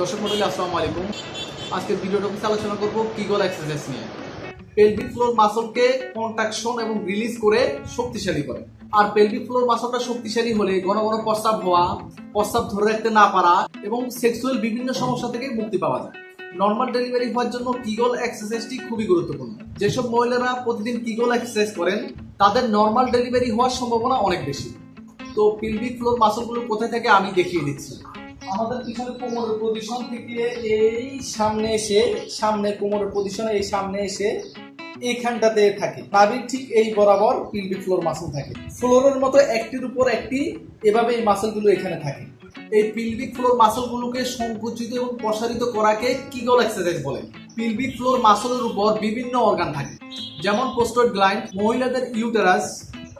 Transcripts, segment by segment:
দর্শক মন্ডলী, আসসালামু আলাইকুম। আজকের ভিডিওটা আলোচনা করব কিগল এক্সারসাইজ নিয়ে। পেলভিক ফ্লোর মাসলকে কন্ট্রাকশন এবং রিলিজ করে শক্তিশালী করে। আর পেলভিক ফ্লোর মাসলটা শক্তিশালী হলে ঘন ঘন প্রস্রাব হওয়া, প্রস্রাব ধরে রাখতে না পারা এবং সেক্সুয়াল বিভিন্ন সমস্যা থেকে মুক্তি পাওয়া যায়। নর্মাল ডেলিভারি হওয়ার জন্য কিগল এক্সারসাইজটি খুবই গুরুত্বপূর্ণ। যেসব মহিলারা প্রতিদিন কিগল এক্সারসাইজ করেন, তাদের নর্মাল ডেলিভারি হওয়ার সম্ভাবনা অনেক বেশি। তো পিলভিক ফ্লোর মাসলগুলো কোথায় থেকে আমি দেখিয়ে দিচ্ছি। আমাদের পিছনে কোমরের পজিশন থেকে এই সামনে এসে, সামনে কোমরের পজিশনে এই সামনে এসে এইখানটাতে থাকে। নাভির ঠিক এই বরাবর ফ্লোর মাসল থাকে। ফ্লোরের মতো একটির উপর একটি, এভাবে এই মাসলগুলো এখানে থাকে। এই পিলভিক ফ্লোর মাসলগুলোকে সংকুচিত এবং প্রসারিত করাকে কিগল এক্সারসাইজ বলে। পিলভিক ফ্লোর মাসলের উপর বিভিন্ন অর্গান থাকে। যেমন পোস্টোড গ্লাইন্ড মহিলাদের ইউটেরাস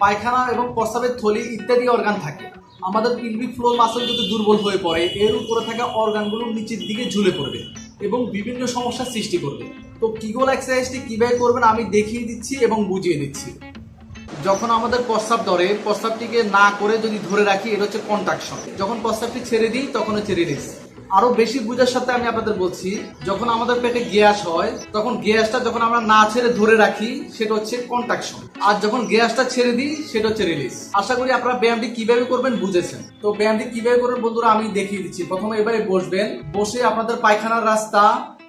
পায়খানা এবং প্রস্রাবের থলি ইত্যাদি অর্গান থাকে। আমাদের পিলভিক ফ্লোর মাসল যদি দুর্বল হয়ে পড়ে, এর উপরে থাকা অর্গানগুলো নিচের দিকে ঝুলে পড়বে এবং বিভিন্ন সমস্যার সৃষ্টি করবে। তো কিগোল এক্সারসাইজটি কীভাবে করবেন আমি দেখিয়ে দিচ্ছি এবং বুঝিয়ে দিচ্ছি যখন আমাদের প্রস্তাব ধরে প্রস্তাবটিকে না করে যদি ধরে রাখি, এটা হচ্ছে কন্ট্রাকশন যখন প্রস্তাবটি ছেড়ে দিই, তখন হচ্ছে রিলিজ আরও বেশি বুঝার সাথে আমি আপনাদের বলছি, যখন আমাদের পেটে গ্যাস হয়, তখন গ্যাসটা যখন আমরা না ছেড়ে ধরে রাখি, সেটা হচ্ছে কন্ট্রাকশন আর যখন গ্যাসটা ছেড়ে দিই, সেটা হচ্ছে রিলিজ আশা করি আপনারা ব্যায়ামটি কীভাবে করবেন বুঝেছেন। তো ব্যায়ামটি কীভাবে করবেন বন্ধুরা, আমি দেখিয়ে দিচ্ছি। প্রথমে এবারে বসবেন। বসে আপনাদের পায়খানার রাস্তা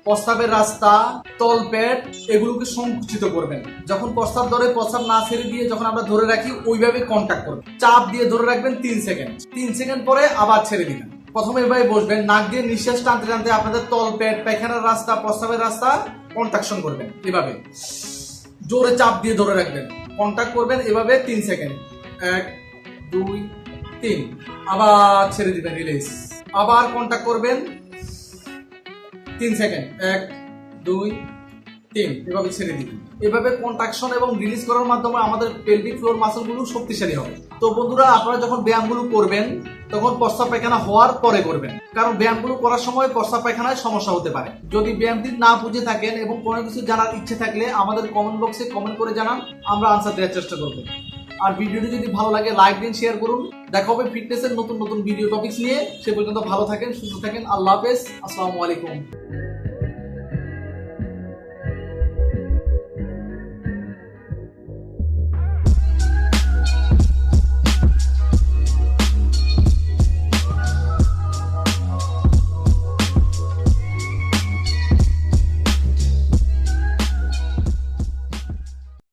প্রস্তাবের রাস্তা তলপেট এগুলোকে সংকুচিত করবেন। যখন প্রস্তাব ধরে প্রস্তাব না ছেড়ে দিয়ে যখন আমরা ধরে রাখি, ওইভাবে কন্ট্যাক্ট করবেন। চাপ দিয়ে ধরে রাখবেন তিন সেকেন্ড। তিন সেকেন্ড পরে আবার ছেড়ে দিবেন। প্রথমে এভাবে বসবেন, নাক দিয়ে নিঃশ্বাস টানতে টানতে আপনাদের তল, পেট, পায়খানার রাস্তা প্রস্তাবের রাস্তা কন্ট্রাকশন করবেন, এভাবে। জোরে চাপ দিয়ে ধরে রাখবেন কন্ট্যাক্ট করবেন, এভাবে তিন সেকেন্ড এক, দুই, তিন। আবার ছেড়ে দিবেন রিলিজ আবার কন্ট্যাক্ট করবেন, তিন সেকেন্ড এক, দুই, তিন। এভাবে ছেড়ে দিবেন। এভাবে কন্ট্রাকশন এবং রিলিজ করার মাধ্যমে আমাদের পেলভিক ফ্লোর মাসলগুলো শক্তিশালী হবে। তো বন্ধুরা, আপনারা যখন ব্যায়ামগুলো করবেন তখন প্রস্তাব পায়খানা হওয়ার পরে করবেন। কারণ ব্যায়ামগুলো করার সময় প্রস্তাব পায়খানায় সমস্যা হতে পারে। যদি ব্যায়ামটি না বুঝে থাকেন এবং কোনো কিছু জানার ইচ্ছে থাকলে আমাদের কমেন্ট বক্সে কমেন্ট করে জানান, আমরা আনসার দেওয়ার চেষ্টা করব। আর ভিডিওটি যদি ভালো লাগে লাইক দিন শেয়ার করুন। দেখা হবে ফিটনেসের নতুন নতুন ভিডিও টপিক্স নিয়ে। সে পর্যন্ত ভালো থাকেন, সুস্থ থাকেন। আল্লাহ হাফেজ। আসসালামু আলাইকুম।